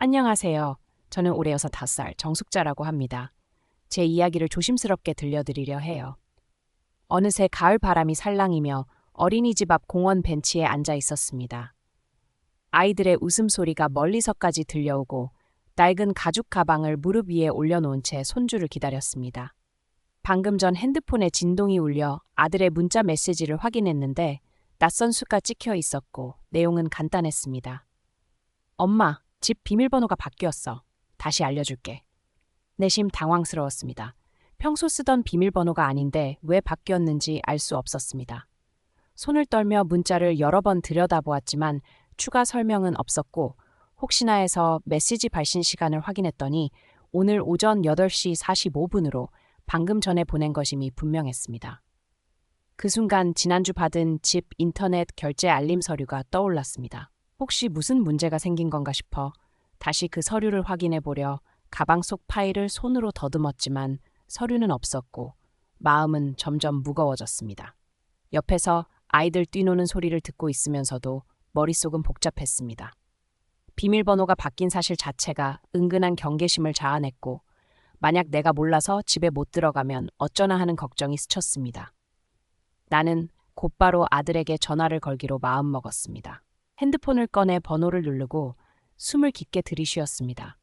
안녕하세요. 저는 올해 여섯 다섯 살 정숙자라고 합니다. 제 이야기를 조심스럽게 들려드리려 해요. 어느새 가을 바람이 살랑이며 어린이집 앞 공원 벤치에 앉아 있었습니다. 아이들의 웃음소리가 멀리서까지 들려오고 낡은 가죽 가방을 무릎 위에 올려놓은 채 손주를 기다렸습니다. 방금 전 핸드폰에 진동이 울려 아들의 문자 메시지를 확인했는데 낯선 수가 찍혀 있었고 내용은 간단했습니다. 엄마, 집 비밀번호가 바뀌었어. 다시 알려줄게. 내심 당황스러웠습니다. 평소 쓰던 비밀번호가 아닌데 왜 바뀌었는지 알 수 없었습니다. 손을 떨며 문자를 여러 번 들여다보았지만 추가 설명은 없었고 혹시나 해서 메시지 발신 시간을 확인했더니 오늘 오전 8시 45분으로 방금 전에 보낸 것임이 분명했습니다. 그 순간 지난주 받은 집 인터넷 결제 알림 서류가 떠올랐습니다. 혹시 무슨 문제가 생긴 건가 싶어 다시 그 서류를 확인해 보려 가방 속 파일을 손으로 더듬었지만 서류는 없었고 마음은 점점 무거워졌습니다. 옆에서 아이들 뛰노는 소리를 듣고 있으면서도 머릿속은 복잡했습니다. 비밀번호가 바뀐 사실 자체가 은근한 경계심을 자아냈고 만약 내가 몰라서 집에 못 들어가면 어쩌나 하는 걱정이 스쳤습니다. 나는 곧바로 아들에게 전화를 걸기로 마음먹었습니다. 핸드폰을 꺼내 번호를 누르고 숨을 깊게 들이쉬었습니다.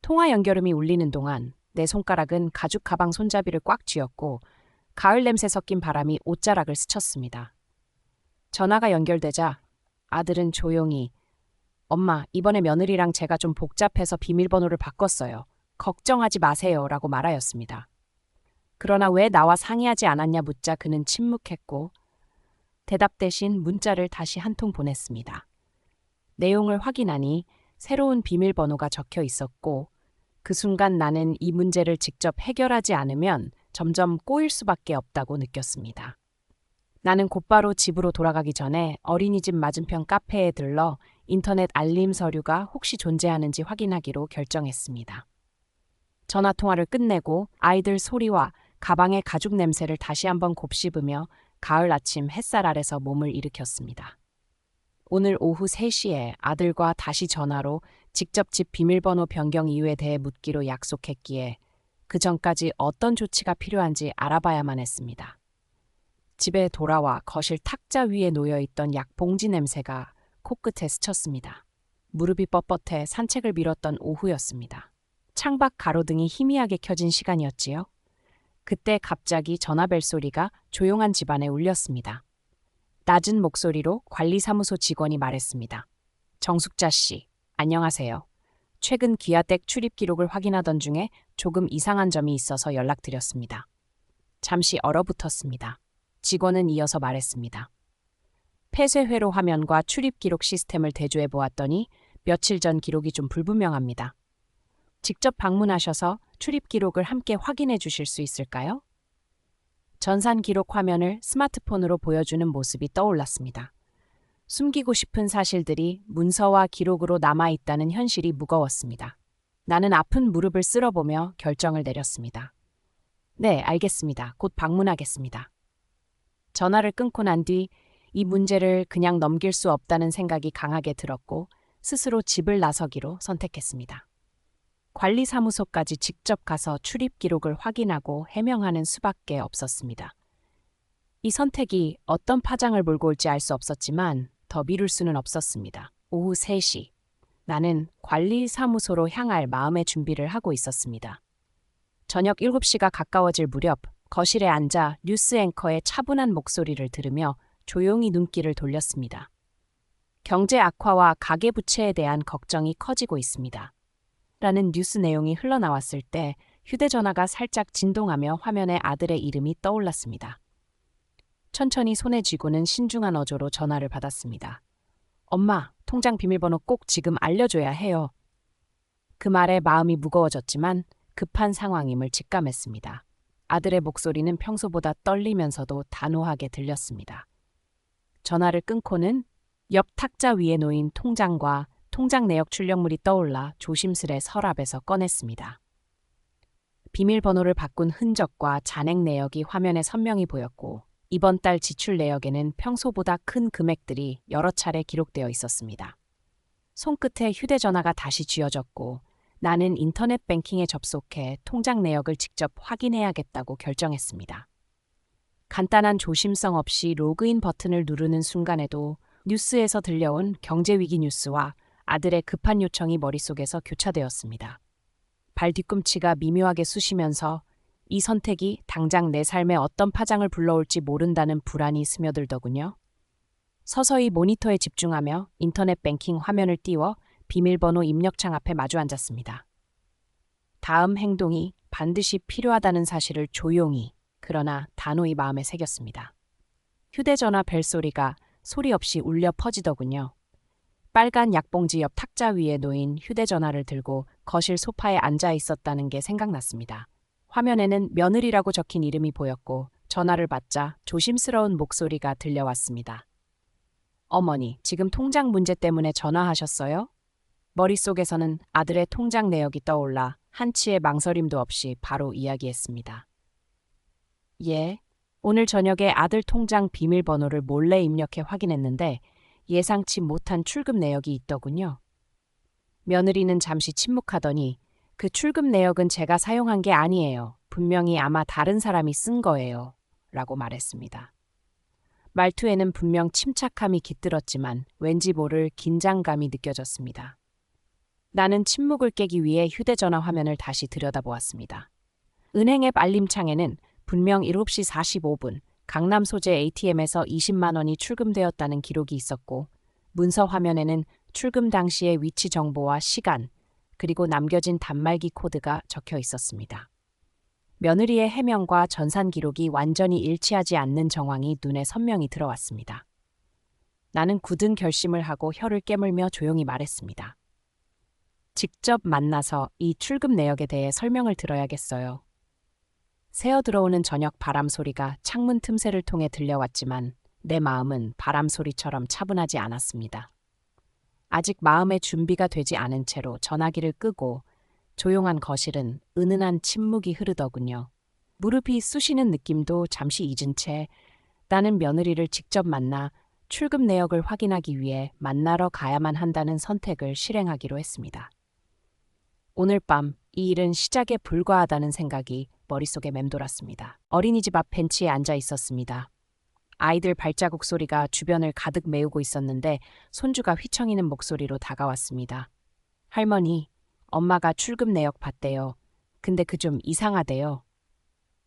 통화 연결음이 울리는 동안 내 손가락은 가죽 가방 손잡이를 꽉 쥐었고 가을 냄새 섞인 바람이 옷자락을 스쳤습니다. 전화가 연결되자 아들은 조용히 엄마, 이번에 며느리랑 제가 좀 복잡해서 비밀번호를 바꿨어요. 걱정하지 마세요. 라고 말하였습니다. 그러나 왜 나와 상의하지 않았냐 묻자 그는 침묵했고 대답 대신 문자를 다시 한 통 보냈습니다. 내용을 확인하니 새로운 비밀번호가 적혀 있었고 그 순간 나는 이 문제를 직접 해결하지 않으면 점점 꼬일 수밖에 없다고 느꼈습니다. 나는 곧바로 집으로 돌아가기 전에 어린이집 맞은편 카페에 들러 인터넷 알림 서류가 혹시 존재하는지 확인하기로 결정했습니다. 전화 통화를 끝내고 아이들 소리와 가방의 가죽 냄새를 다시 한번 곱씹으며 가을 아침 햇살 아래서 몸을 일으켰습니다. 오늘 오후 3시에 아들과 다시 전화로 직접 집 비밀번호 변경 이유에 대해 묻기로 약속했기에 그 전까지 어떤 조치가 필요한지 알아봐야만 했습니다. 집에 돌아와 거실 탁자 위에 놓여 있던 약 봉지 냄새가 코끝에 스쳤습니다. 무릎이 뻣뻣해 산책을 미뤘던 오후였습니다. 창밖 가로등이 희미하게 켜진 시간이었지요. 그때 갑자기 전화벨 소리가 조용한 집안에 울렸습니다. 낮은 목소리로 관리사무소 직원이 말했습니다. 정숙자 씨, 안녕하세요. 최근 기아댁 출입 기록을 확인하던 중에 조금 이상한 점이 있어서 연락드렸습니다. 잠시 얼어붙었습니다. 직원은 이어서 말했습니다. 폐쇄회로 화면과 출입 기록 시스템을 대조해 보았더니 며칠 전 기록이 좀 불분명합니다. 직접 방문하셔서 출입 기록을 함께 확인해 주실 수 있을까요? 전산 기록 화면을 스마트폰으로 보여주는 모습이 떠올랐습니다. 숨기고 싶은 사실들이 문서와 기록으로 남아 있다는 현실이 무거웠습니다. 나는 아픈 무릎을 쓸어보며 결정을 내렸습니다. 네, 알겠습니다. 곧 방문하겠습니다. 전화를 끊고 난 뒤 이 문제를 그냥 넘길 수 없다는 생각이 강하게 들었고 스스로 집을 나서기로 선택했습니다. 관리사무소까지 직접 가서 출입 기록을 확인하고 해명하는 수밖에 없었습니다. 이 선택이 어떤 파장을 몰고 올지 알 수 없었지만 더 미룰 수는 없었습니다. 오후 3시. 나는 관리사무소로 향할 마음의 준비를 하고 있었습니다. 저녁 7시가 가까워질 무렵 거실에 앉아 뉴스 앵커의 차분한 목소리를 들으며 조용히 눈길을 돌렸습니다. 경제 악화와 가계부채에 대한 걱정이 커지고 있습니다. 라는 뉴스 내용이 흘러나왔을 때 휴대전화가 살짝 진동하며 화면에 아들의 이름이 떠올랐습니다. 천천히 손에 쥐고는 신중한 어조로 전화를 받았습니다. 엄마, 통장 비밀번호 꼭 지금 알려줘야 해요. 그 말에 마음이 무거워졌지만 급한 상황임을 직감했습니다. 아들의 목소리는 평소보다 떨리면서도 단호하게 들렸습니다. 전화를 끊고는 옆 탁자 위에 놓인 통장과 통장 내역 출력물이 떠올라 조심스레 서랍에서 꺼냈습니다. 비밀번호를 바꾼 흔적과 잔액 내역이 화면에 선명히 보였고 이번 달 지출 내역에는 평소보다 큰 금액들이 여러 차례 기록되어 있었습니다. 손끝에 휴대전화가 다시 쥐어졌고 나는 인터넷 뱅킹에 접속해 통장 내역을 직접 확인해야겠다고 결정했습니다. 간단한 조심성 없이 로그인 버튼을 누르는 순간에도 뉴스에서 들려온 경제위기 뉴스와 아들의 급한 요청이 머릿속에서 교차되었습니다. 발 뒤꿈치가 미묘하게 쑤시면서 이 선택이 당장 내 삶에 어떤 파장을 불러올지 모른다는 불안이 스며들더군요. 서서히 모니터에 집중하며 인터넷 뱅킹 화면을 띄워 비밀번호 입력창 앞에 마주 앉았습니다. 다음 행동이 반드시 필요하다는 사실을 조용히 그러나 단호히 마음에 새겼습니다. 휴대전화 벨소리가 소리 없이 울려 퍼지더군요. 빨간 약봉지 옆 탁자 위에 놓인 휴대전화를 들고 거실 소파에 앉아 있었다는 게 생각났습니다. 화면에는 며느리라고 적힌 이름이 보였고 전화를 받자 조심스러운 목소리가 들려왔습니다. 어머니, 지금 통장 문제 때문에 전화하셨어요? 머릿속에서는 아들의 통장 내역이 떠올라 한치의 망설임도 없이 바로 이야기했습니다. 예, 오늘 저녁에 아들 통장 비밀번호를 몰래 입력해 확인했는데 예상치 못한 출금 내역이 있더군요. 며느리는 잠시 침묵하더니 그 출금 내역은 제가 사용한 게 아니에요. 분명히 아마 다른 사람이 쓴 거예요. 라고 말했습니다. 말투에는 분명 침착함이 깃들었지만 왠지 모를 긴장감이 느껴졌습니다. 나는 침묵을 깨기 위해 휴대전화 화면을 다시 들여다보았습니다. 은행 앱 알림창에는 분명 7시 45분 강남 소재 ATM에서 20만 원이 출금되었다는 기록이 있었고 문서 화면에는 출금 당시의 위치 정보와 시간 그리고 남겨진 단말기 코드가 적혀 있었습니다. 며느리의 해명과 전산 기록이 완전히 일치하지 않는 정황이 눈에 선명히 들어왔습니다. 나는 굳은 결심을 하고 혀를 깨물며 조용히 말했습니다. 직접 만나서 이 출금 내역에 대해 설명을 들어야겠어요. 새어 들어오는 저녁 바람 소리가 창문 틈새를 통해 들려왔지만 내 마음은 바람 소리처럼 차분하지 않았습니다. 아직 마음의 준비가 되지 않은 채로 전화기를 끄고 조용한 거실은 은은한 침묵이 흐르더군요. 무릎이 쑤시는 느낌도 잠시 잊은 채 나는 며느리를 직접 만나 출금 내역을 확인하기 위해 만나러 가야만 한다는 선택을 실행하기로 했습니다. 오늘 밤 이 일은 시작에 불과하다는 생각이 머릿속에 맴돌았습니다. 어린이집 앞 벤치에 앉아 있었습니다. 아이들 발자국 소리가 주변을 가득 메우고 있었는데 손주가 휘청이는 목소리로 다가왔습니다. 할머니, 엄마가 출금 내역 봤대요. 근데 그 좀 이상하대요.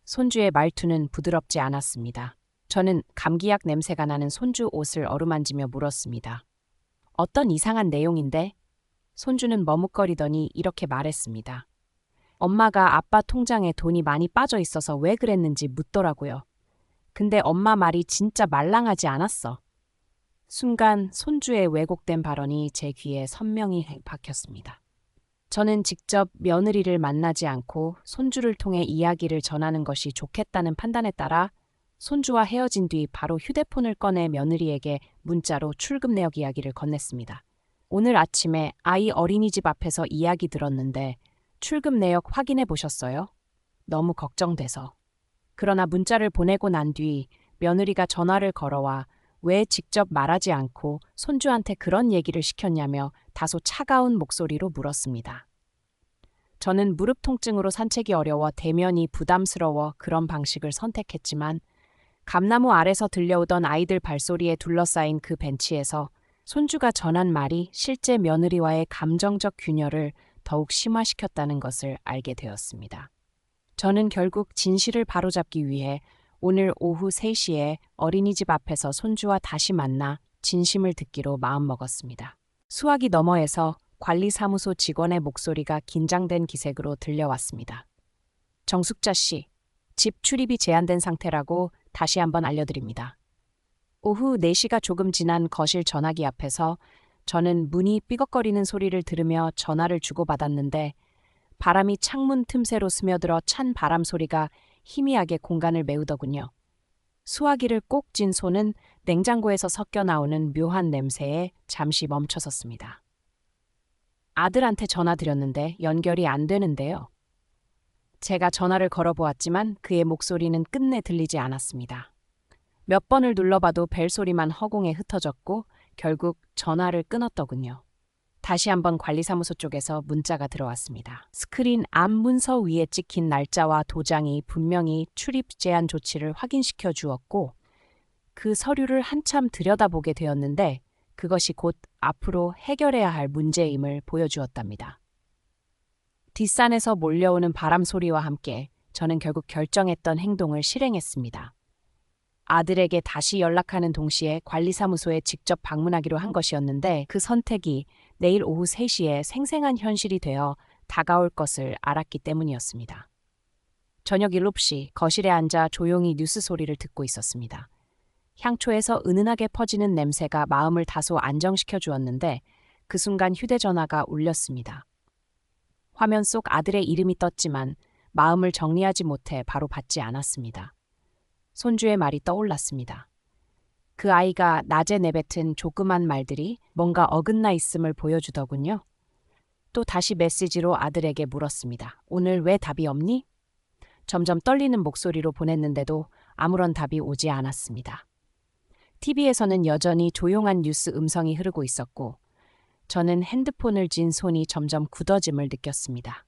손주의 말투는 부드럽지 않았습니다. 저는 감기약 냄새가 나는 손주 옷을 어루만지며 물었습니다. 어떤 이상한 내용인데? 손주는 머뭇거리더니 이렇게 말했습니다. 엄마가 아빠 통장에 돈이 많이 빠져 있어서 왜 그랬는지 묻더라고요. 근데 엄마 말이 진짜 말랑하지 않았어. 순간 손주의 왜곡된 발언이 제 귀에 선명히 박혔습니다. 저는 직접 며느리를 만나지 않고 손주를 통해 이야기를 전하는 것이 좋겠다는 판단에 따라 손주와 헤어진 뒤 바로 휴대폰을 꺼내 며느리에게 문자로 출금 내역 이야기를 건넸습니다. 오늘 아침에 아이 어린이집 앞에서 이야기 들었는데 출금 내역 확인해 보셨어요? 너무 걱정돼서. 그러나 문자를 보내고 난 뒤 며느리가 전화를 걸어와 왜 직접 말하지 않고 손주한테 그런 얘기를 시켰냐며 다소 차가운 목소리로 물었습니다. 저는 무릎 통증으로 산책이 어려워 대면이 부담스러워 그런 방식을 선택했지만 감나무 아래서 들려오던 아이들 발소리에 둘러싸인 그 벤치에서 손주가 전한 말이 실제 며느리와의 감정적 균열을 더욱 심화시켰다는 것을 알게 되었습니다. 저는 결국 진실을 바로잡기 위해 오늘 오후 3시에 어린이집 앞에서 손주와 다시 만나 진심을 듣기로 마음먹었습니다. 수화기 너머에서 관리사무소 직원의 목소리가 긴장된 기색으로 들려왔습니다. 정숙자 씨, 집 출입이 제한된 상태라고 다시 한번 알려드립니다. 오후 4시가 조금 지난 거실 전화기 앞에서 저는 문이 삐걱거리는 소리를 들으며 전화를 주고받았는데 바람이 창문 틈새로 스며들어 찬 바람 소리가 희미하게 공간을 메우더군요. 수화기를 꼭 쥔 손은 냉장고에서 섞여 나오는 묘한 냄새에 잠시 멈춰섰습니다. 아들한테 전화 드렸는데 연결이 안 되는데요. 제가 전화를 걸어보았지만 그의 목소리는 끝내 들리지 않았습니다. 몇 번을 눌러봐도 벨소리만 허공에 흩어졌고 결국 전화를 끊었더군요. 다시 한번 관리사무소 쪽에서 문자가 들어왔습니다. 스크린 앞 문서 위에 찍힌 날짜와 도장이 분명히 출입 제한 조치를 확인시켜 주었고 그 서류를 한참 들여다보게 되었는데 그것이 곧 앞으로 해결해야 할 문제임을 보여주었답니다. 뒷산에서 몰려오는 바람 소리와 함께 저는 결국 결정했던 행동을 실행했습니다. 아들에게 다시 연락하는 동시에 관리사무소에 직접 방문하기로 한 것이었는데 그 선택이 내일 오후 3시에 생생한 현실이 되어 다가올 것을 알았기 때문이었습니다. 저녁 7시 거실에 앉아 조용히 뉴스 소리를 듣고 있었습니다. 향초에서 은은하게 퍼지는 냄새가 마음을 다소 안정시켜 주었는데 그 순간 휴대전화가 울렸습니다. 화면 속 아들의 이름이 떴지만 마음을 정리하지 못해 바로 받지 않았습니다. 손주의 말이 떠올랐습니다. 그 아이가 낮에 내뱉은 조그만 말들이 뭔가 어긋나 있음을 보여주더군요. 또 다시 메시지로 아들에게 물었습니다. 오늘 왜 답이 없니? 점점 떨리는 목소리로 보냈는데도 아무런 답이 오지 않았습니다. TV에서는 여전히 조용한 뉴스 음성이 흐르고 있었고, 저는 핸드폰을 쥔 손이 점점 굳어짐을 느꼈습니다.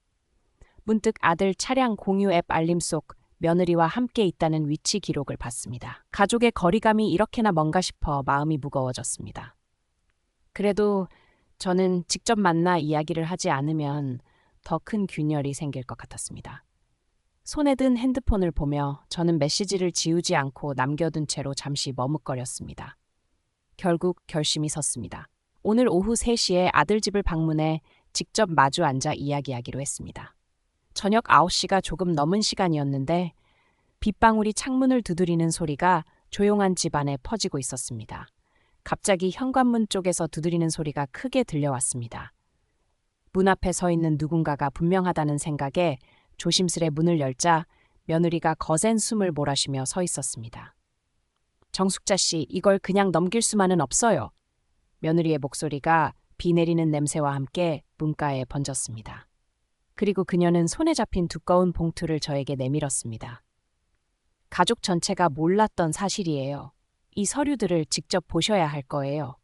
문득 아들 차량 공유 앱 알림 속 며느리와 함께 있다는 위치 기록을 봤습니다. 가족의 거리감이 이렇게나 먼가 싶어 마음이 무거워졌습니다. 그래도 저는 직접 만나 이야기를 하지 않으면 더 큰 균열이 생길 것 같았습니다. 손에 든 핸드폰을 보며 저는 메시지를 지우지 않고 남겨둔 채로 잠시 머뭇거렸습니다. 결국 결심이 섰습니다. 오늘 오후 3시에 아들 집을 방문해 직접 마주 앉아 이야기하기로 했습니다. 저녁 9시가 조금 넘은 시간이었는데 빗방울이 창문을 두드리는 소리가 조용한 집안에 퍼지고 있었습니다. 갑자기 현관문 쪽에서 두드리는 소리가 크게 들려왔습니다. 문 앞에 서 있는 누군가가 분명하다는 생각에 조심스레 문을 열자 며느리가 거센 숨을 몰아쉬며 서 있었습니다. 정숙자 씨, 이걸 그냥 넘길 수만은 없어요. 며느리의 목소리가 비 내리는 냄새와 함께 문가에 번졌습니다. 그리고 그녀는 손에 잡힌 두꺼운 봉투를 저에게 내밀었습니다. 가족 전체가 몰랐던 사실이에요. 이 서류들을 직접 보셔야 할 거예요.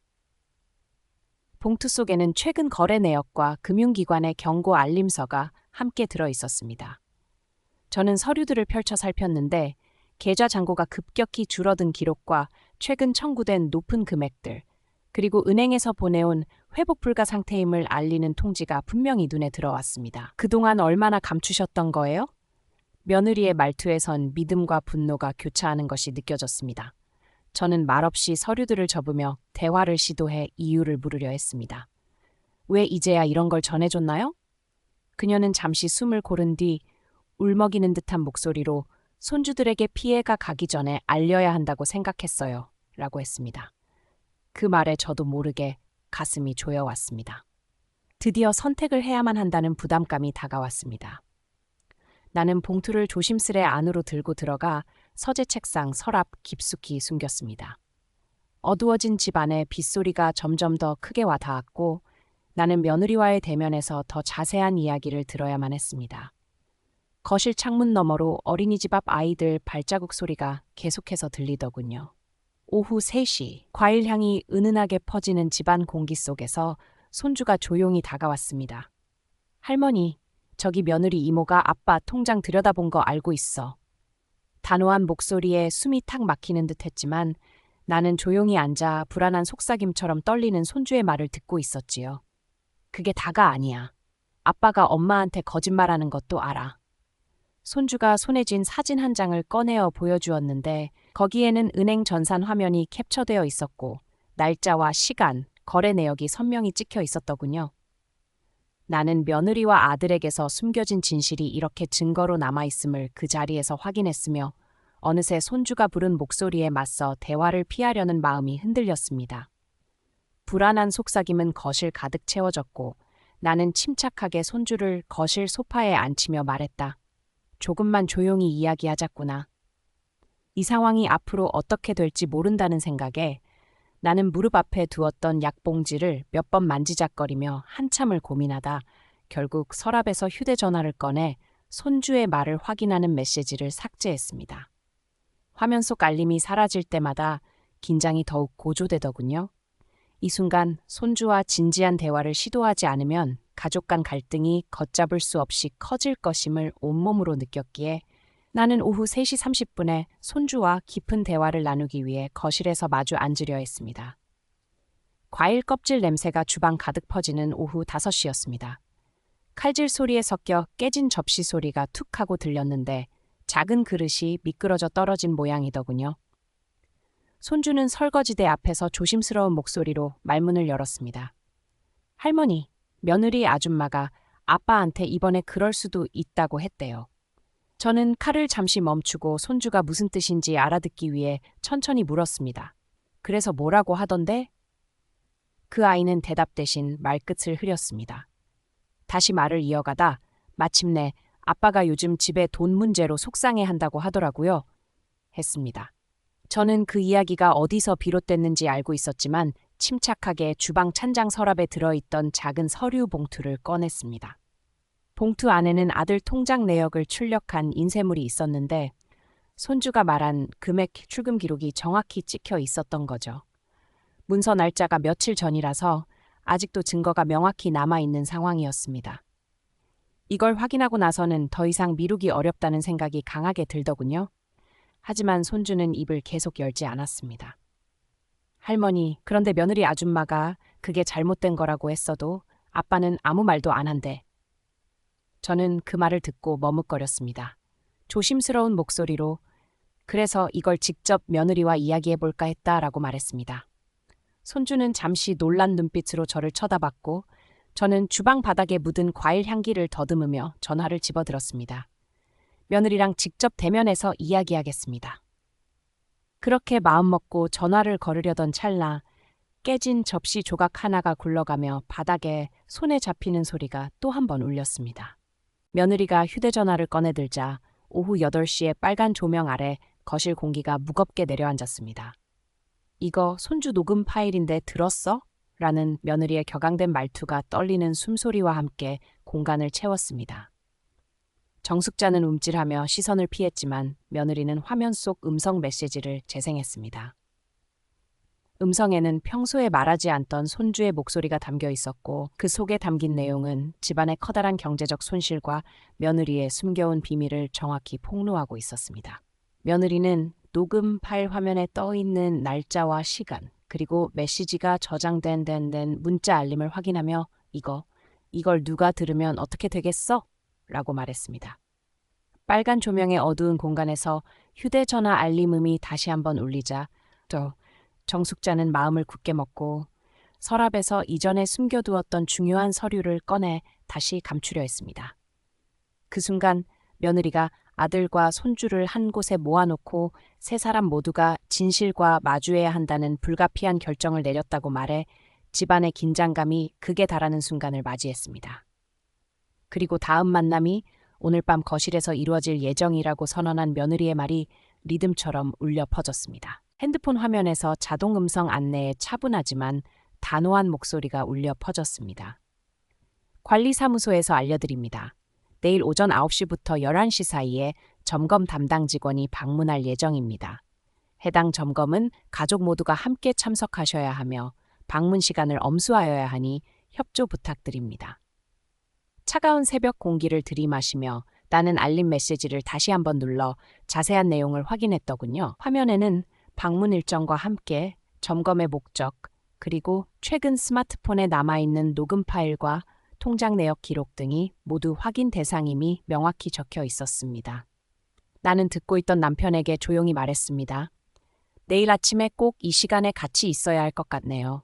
봉투 속에는 최근 거래 내역과 금융기관의 경고 알림서가 함께 들어 있었습니다. 저는 서류들을 펼쳐 살폈는데 계좌 잔고가 급격히 줄어든 기록과 최근 청구된 높은 금액들, 그리고 은행에서 보내온 회복 불가 상태임을 알리는 통지가 분명히 눈에 들어왔습니다. 그동안 얼마나 감추셨던 거예요? 며느리의 말투에선 믿음과 분노가 교차하는 것이 느껴졌습니다. 저는 말없이 서류들을 접으며 대화를 시도해 이유를 물으려 했습니다. 왜 이제야 이런 걸 전해줬나요? 그녀는 잠시 숨을 고른 뒤 울먹이는 듯한 목소리로 손주들에게 피해가 가기 전에 알려야 한다고 생각했어요. 라고 했습니다. 그 말에 저도 모르게 가슴이 조여왔습니다. 드디어 선택을 해야만 한다는 부담감이 다가왔습니다. 나는 봉투를 조심스레 안으로 들고 들어가 서재 책상 서랍 깊숙이 숨겼습니다. 어두워진 집 안에 빗소리가 점점 더 크게 와 닿았고 나는 며느리와의 대면에서 더 자세한 이야기를 들어야만 했습니다. 거실 창문 너머로 어린이집 앞 아이들 발자국 소리가 계속해서 들리더군요. 오후 3시 과일 향이 은은하게 퍼지는 집안 공기 속에서 손주가 조용히 다가왔습니다. 할머니, 저기 며느리 이모가 아빠 통장 들여다본 거 알고 있어. 단호한 목소리에 숨이 탁 막히는 듯 했지만 나는 조용히 앉아 불안한 속삭임처럼 떨리는 손주의 말을 듣고 있었지요. 그게 다가 아니야. 아빠가 엄마한테 거짓말하는 것도 알아. 손주가 손에 쥔 사진 한 장을 꺼내어 보여주었는데 거기에는 은행 전산 화면이 캡처되어 있었고 날짜와 시간, 거래 내역이 선명히 찍혀 있었더군요. 나는 며느리와 아들에게서 숨겨진 진실이 이렇게 증거로 남아있음을 그 자리에서 확인했으며 어느새 손주가 부른 목소리에 맞서 대화를 피하려는 마음이 흔들렸습니다. 불안한 속삭임은 거실 가득 채워졌고 나는 침착하게 손주를 거실 소파에 앉히며 말했다. 조금만 조용히 이야기하자꾸나. 이 상황이 앞으로 어떻게 될지 모른다는 생각에 나는 무릎 앞에 두었던 약봉지를 몇 번 만지작거리며 한참을 고민하다 결국 서랍에서 휴대전화를 꺼내 손주의 말을 확인하는 메시지를 삭제했습니다. 화면 속 알림이 사라질 때마다 긴장이 더욱 고조되더군요. 이 순간 손주와 진지한 대화를 시도하지 않으면 가족 간 갈등이 걷잡을 수 없이 커질 것임을 온몸으로 느꼈기에 나는 오후 3시 30분에 손주와 깊은 대화를 나누기 위해 거실에서 마주 앉으려 했습니다. 과일 껍질 냄새가 주방 가득 퍼지는 오후 5시였습니다. 칼질 소리에 섞여 깨진 접시 소리가 툭 하고 들렸는데 작은 그릇이 미끄러져 떨어진 모양이더군요. 손주는 설거지대 앞에서 조심스러운 목소리로 말문을 열었습니다. 할머니, 며느리 아줌마가 아빠한테 이번에 그럴 수도 있다고 했대요. 저는 칼을 잠시 멈추고 손주가 무슨 뜻인지 알아듣기 위해 천천히 물었습니다. 그래서 뭐라고 하던데? 그 아이는 대답 대신 말끝을 흐렸습니다. 다시 말을 이어가다 마침내 아빠가 요즘 집에 돈 문제로 속상해 한다고 하더라고요. 했습니다. 저는 그 이야기가 어디서 비롯됐는지 알고 있었지만 침착하게 주방 찬장 서랍에 들어있던 작은 서류 봉투를 꺼냈습니다. 봉투 안에는 아들 통장 내역을 출력한 인쇄물이 있었는데 손주가 말한 금액 출금 기록이 정확히 찍혀 있었던 거죠. 문서 날짜가 며칠 전이라서 아직도 증거가 명확히 남아있는 상황이었습니다. 이걸 확인하고 나서는 더 이상 미루기 어렵다는 생각이 강하게 들더군요. 하지만 손주는 입을 계속 열지 않았습니다. 할머니, 그런데 며느리 아줌마가 그게 잘못된 거라고 했어도 아빠는 아무 말도 안 한대. 저는 그 말을 듣고 머뭇거렸습니다. 조심스러운 목소리로 그래서 이걸 직접 며느리와 이야기해 볼까 했다라고 말했습니다. 손주는 잠시 놀란 눈빛으로 저를 쳐다봤고 저는 주방 바닥에 묻은 과일 향기를 더듬으며 전화를 집어들었습니다. 며느리랑 직접 대면해서 이야기하겠습니다. 그렇게 마음먹고 전화를 걸으려던 찰나 깨진 접시 조각 하나가 굴러가며 바닥에 손에 잡히는 소리가 또 한 번 울렸습니다. 며느리가 휴대전화를 꺼내들자 오후 8시에 빨간 조명 아래 거실 공기가 무겁게 내려앉았습니다. 이거 손주 녹음 파일인데 들었어? 라는 며느리의 격앙된 말투가 떨리는 숨소리와 함께 공간을 채웠습니다. 정숙자는 움찔하며 시선을 피했지만 며느리는 화면 속 음성 메시지를 재생했습니다. 음성에는 평소에 말하지 않던 손주의 목소리가 담겨 있었고 그 속에 담긴 내용은 집안의 커다란 경제적 손실과 며느리의 숨겨온 비밀을 정확히 폭로하고 있었습니다. 며느리는 녹음 파일 화면에 떠 있는 날짜와 시간, 그리고 메시지가 저장된 된, 된 문자 알림을 확인하며 이거, 이걸 누가 들으면 어떻게 되겠어? 라고 말했습니다. 빨간 조명의 어두운 공간에서 휴대전화 알림음이 다시 한번 울리자 또 정숙자는 마음을 굳게 먹고 서랍에서 이전에 숨겨두었던 중요한 서류를 꺼내 다시 감추려 했습니다. 그 순간 며느리가 아들과 손주를 한 곳에 모아놓고 세 사람 모두가 진실과 마주해야 한다는 불가피한 결정을 내렸다고 말해 집안의 긴장감이 극에 달하는 순간을 맞이했습니다. 그리고 다음 만남이 오늘 밤 거실에서 이루어질 예정이라고 선언한 며느리의 말이 리듬처럼 울려 퍼졌습니다. 핸드폰 화면에서 자동 음성 안내에 차분하지만 단호한 목소리가 울려 퍼졌습니다. 관리사무소에서 알려드립니다. 내일 오전 9시부터 11시 사이에 점검 담당 직원이 방문할 예정입니다. 해당 점검은 가족 모두가 함께 참석하셔야 하며 방문 시간을 엄수하여야 하니 협조 부탁드립니다. 차가운 새벽 공기를 들이마시며 나는 알림 메시지를 다시 한번 눌러 자세한 내용을 확인했더군요. 화면에는 방문 일정과 함께 점검의 목적, 그리고 최근 스마트폰에 남아있는 녹음 파일과 통장 내역 기록 등이 모두 확인 대상임이 명확히 적혀 있었습니다. 나는 듣고 있던 남편에게 조용히 말했습니다. 내일 아침에 꼭 이 시간에 같이 있어야 할 것 같네요.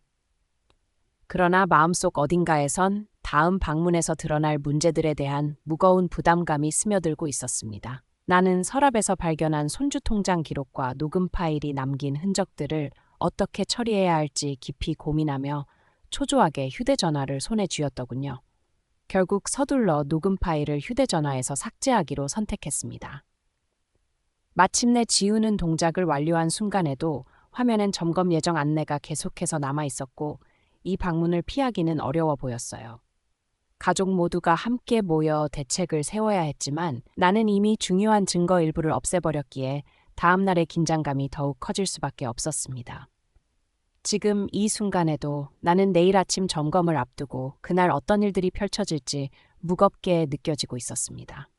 그러나 마음속 어딘가에선 다음 방문에서 드러날 문제들에 대한 무거운 부담감이 스며들고 있었습니다. 나는 서랍에서 발견한 손주 통장 기록과 녹음 파일이 남긴 흔적들을 어떻게 처리해야 할지 깊이 고민하며 초조하게 휴대전화를 손에 쥐었더군요. 결국 서둘러 녹음 파일을 휴대전화에서 삭제하기로 선택했습니다. 마침내 지우는 동작을 완료한 순간에도 화면엔 점검 예정 안내가 계속해서 남아 있었고 이 방문을 피하기는 어려워 보였어요. 가족 모두가 함께 모여 대책을 세워야 했지만 나는 이미 중요한 증거 일부를 없애버렸기에 다음 날의 긴장감이 더욱 커질 수밖에 없었습니다. 지금 이 순간에도 나는 내일 아침 점검을 앞두고 그날 어떤 일들이 펼쳐질지 무겁게 느껴지고 있었습니다.